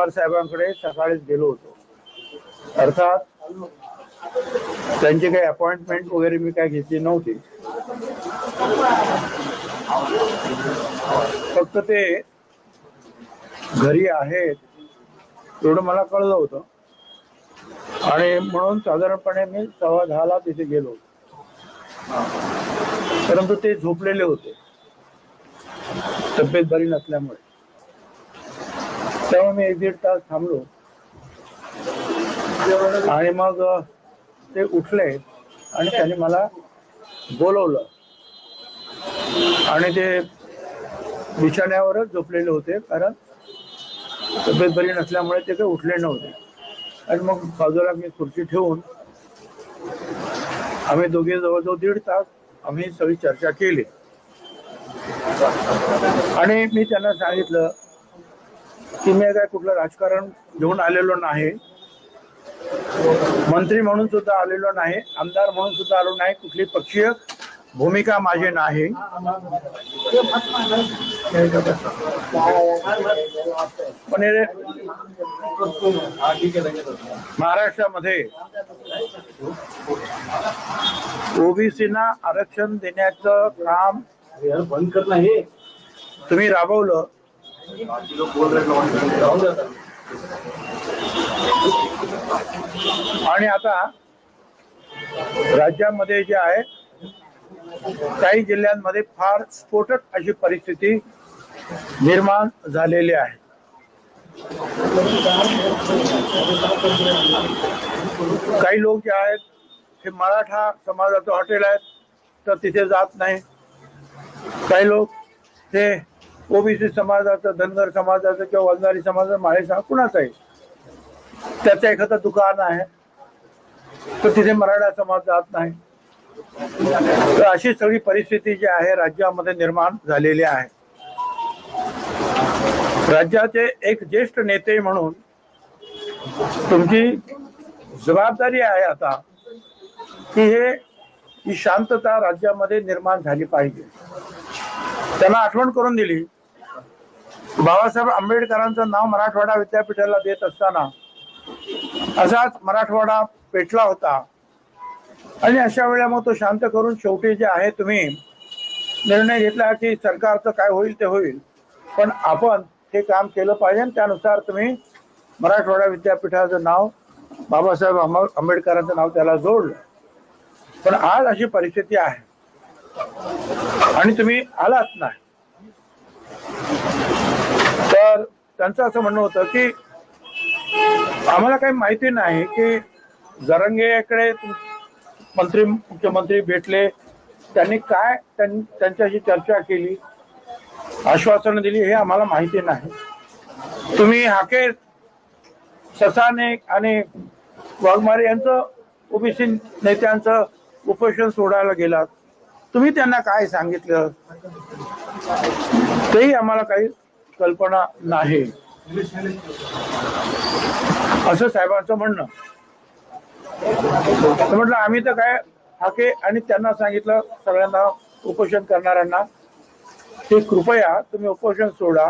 पवार साहेबांकडे सकाळीच गेलो होतो. अर्थात त्यांची काही अपॉइंटमेंट वगैरे मी काय घेतली नव्हती. फक्त ते घरी आहेत एवढं मला कळलं होतं. आणि म्हणून साधारणपणे मी सव्वा दहाला तिथे गेलो परंतु ते झोपलेले होते. तब्येत बरी नसल्यामुळे. तेव्हा मी एक दीड तास थांबलो. आणि मग ते उठले आणि त्यांनी मला बोलवलं. आणि ते बिछाण्यावरच झोपलेले होते कारण तब्येत बरी नसल्यामुळे ते काही उठले नव्हते. आणि मग बाजूला मी खुर्ची ठेवून आम्ही दोघे जवळजवळ दीड तास आम्ही सगळी चर्चा केली. आणि मी त्यांना सांगितलं की मी काय कुठलं राजकारण घेऊन आलेलो नाही. मंत्री म्हणून सुद्धा आलेलो नाही आमदार म्हणून सुद्धा आलो नाही कुठली पक्षीय भूमिका माझी नाही. पण महाराष्ट्रामध्ये ओबीसीना आरक्षण देण्याचं काम आणि आता राज्यामध्ये जे आहे काही जिल्ह्यांमध्ये फार स्फोटक अशी परिस्थिती निर्माण झालेली आहे. काही लोक जे आहेत हे मराठा समाजाचं हॉटेल आहेत तर तिथे जात नाही. काही लोक हे ओबीसी समाजाचं धनगर समाजाचं किंवा वंजारी समाजाचं माळे समाज कुणाचं आहे? त्याचं एखादं दुकान आहे. तर तिथे मराठा समाज जात नाही. तर अशी सगळी परिस्थिती जी आहे राज्यामध्ये निर्माण झालेली आहे. राज्याचे एक ज्येष्ठ नेते म्हणून तुमची जबाबदारी आहे आता की हे ही शांतता राज्यामध्ये निर्माण झाली पाहिजे. त्यांना आठवण करून दिली बाबासाहेब आंबेडकरांचं नाव मराठवाडा विद्यापीठाला देत असताना असाच मराठवाडा पेटला होता. आणि अशा वेळेला मग तो शांत करून शेवटी जे आहे तुम्ही निर्णय घेतला की सरकारचं काय होईल ते होईल. पण आपण हे काम केलं पाहिजे आणि त्यानुसार तुम्ही मराठवाडा विद्यापीठाचं नाव बाबासाहेब आंबेडकरांचं नाव त्याला जोडलं. पण आज अशी परिस्थिती आहे. आणि तुम्ही आलात नाही. तर त्यांचं असं म्हणणं होतं की आम्हाला काही माहिती नाही की जरंगेकडे मंत्री मुख्यमंत्री भेटले. त्यांनी काय त्यांच्याशी चर्चा केली आश्वासनं दिली हे आम्हाला माहिती नाही. तुम्ही हाके ससाने आणि वाघमारे यांचं ओबीसी नेत्यांचं उपोषण सोडायला गेलात. तुम्ही त्यांना काय सांगितलं? तेही आम्हाला काही कल्पना नाही. असं साहेबांचं म्हणणं. म्हटलं आम्ही तर काय हाके आणि त्यांना सांगितलं सगळ्यांना उपोषण करणाऱ्यांना. की कृपया तुम्ही उपोषण सोडा.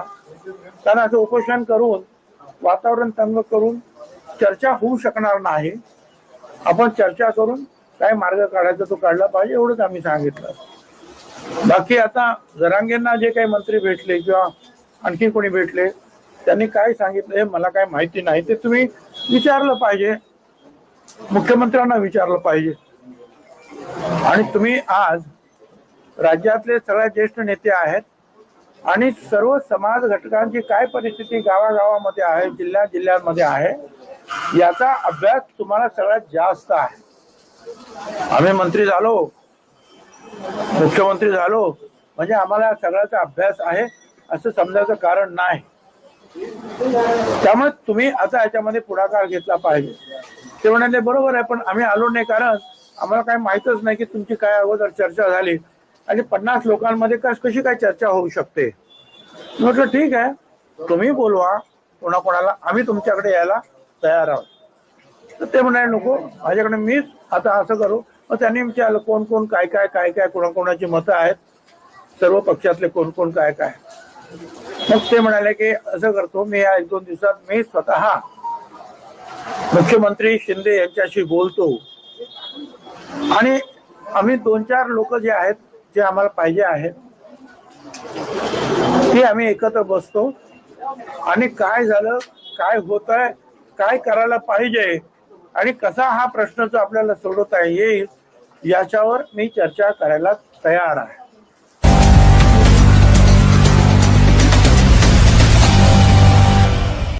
कारण असं उपोषण करून वातावरण तंग करून चर्चा होऊ शकणार नाही. आपण चर्चा करून काय मार्ग काढायचा तो काढला पाहिजे एवढंच आम्ही सांगितलं. बाकी आता जरांगेंना जे काही मंत्री भेटले किंवा आणखी कोणी भेटले? त्यांनी काय सांगितले? मला काय माहिती नाही. ते तुम्ही विचारलं पाहिजे. मुख्यमंत्र्यांना विचारलं पाहिजे. आणि तुम्ही आज राज्यातले सगळ्यात ज्येष्ठ नेते आहेत आणि सर्व समाज घटकांची काय परिस्थिती गावागावामध्ये आहे जिल्ह्या जिल्ह्यांमध्ये आहे याचा अभ्यास तुम्हाला सगळ्यात जास्त आहे. आम्ही मंत्री झालो मुख्यमंत्री झालो म्हणजे आम्हाला सगळ्याचा अभ्यास आहे. असं समजायचं कारण नाही. त्यामुळे तुम्ही आता याच्यामध्ये पुढाकार घेतला पाहिजे. ते म्हणाले बरोबर आहे पण आम्ही आलो नाही कारण आम्हाला काही माहितच नाही की तुमची काय अगोदर चर्चा झाली आणि पन्नास लोकांमध्ये कस कशी काय चर्चा होऊ शकते? म्हटलं ठीक आहे तुम्ही बोलवा. कोणाकोणाला आम्ही तुमच्याकडे यायला तयार आहोत. तर ते म्हणाले नको माझ्याकडे मीच आता असं करू. मग त्यांनी विचारलं कोण कोण काय काय काय काय कोणाकोणाची मतं आहेत? सर्व पक्षातले कोण कोण काय काय? मग ते म्हणाले की असं करतो मी या एक दोन दिवसात मी स्वतः मुख्यमंत्री शिंदे यांच्याशी बोलतो. आणि आम्ही दोन चार लोक जे आहेत जे आम्हाला पाहिजे आहेत ते आम्ही एकत्र बसतो. आणि काय झालं काय होत आहे काय करायला पाहिजे आणि कसा हा प्रश्न जो आपल्याला सोडवता येईल याच्यावर मी चर्चा करायला तयार आहे.